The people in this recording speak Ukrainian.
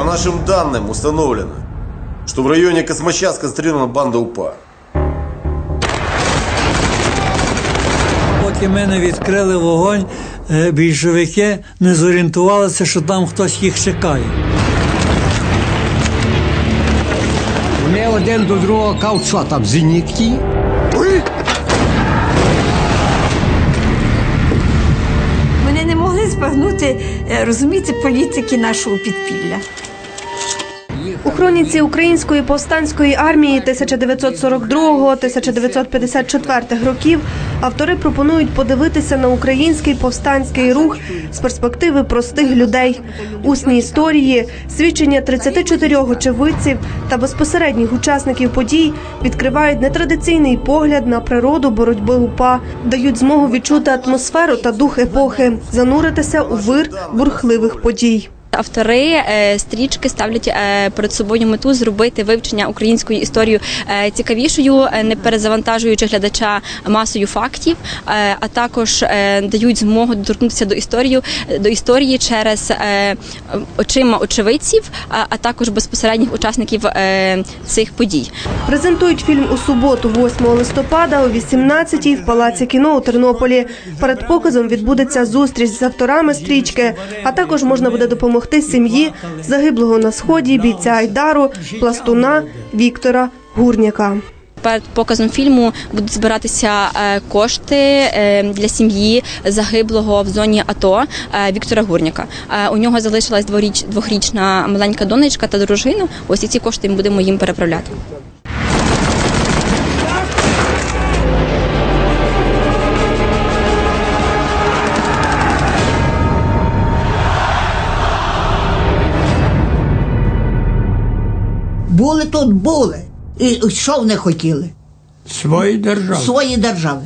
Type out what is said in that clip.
По нашим данным установлено, что в районе Космача сконцентрирована банда УПА. Поки ми не відкрили вогонь, е, більшовики не зорієнтувалися, що там хтось їх чекає. Вони один до другого кажуть, що там зенітки. Вони не могли збагнути, е, розуміти політики нашого підпілля. У хроніці української повстанської армії 1942-1954 років автори пропонують подивитися на український повстанський рух з перспективи простих людей, усні історії, свідчення 34 очевидців та безпосередніх учасників подій відкривають нетрадиційний погляд на природу боротьби УПА, дають змогу відчути атмосферу та дух епохи, зануритися у вир бурхливих подій. Автори е, стрічки ставлять е, перед собою мету зробити вивчення української історії е, цікавішою, е, не перезавантажуючи глядача масою фактів, е, а також е, дають змогу доторкнутися до історії до історії через е, очима очевидців, а, а також безпосередніх учасників е, цих подій. Презентують фільм у суботу, 8 листопада, о 18-й в Палаці кіно у Тернополі. Перед показом відбудеться зустріч з авторами стрічки, а також можна буде допомогти сім'ї загиблого на сході бійця Айдару, пластуна Віктора Гурняка. Перед показом фільму будуть збиратися е, кошти е, для сім'ї загиблого в зоні АТО е, Віктора Гурняка. У нього залишилась двохрічна маленька донечка та дружина. Ось і ці кошти ми будемо їм переправляти. Були тут, були. І що вони хотіли? Свої держави. Свої держави.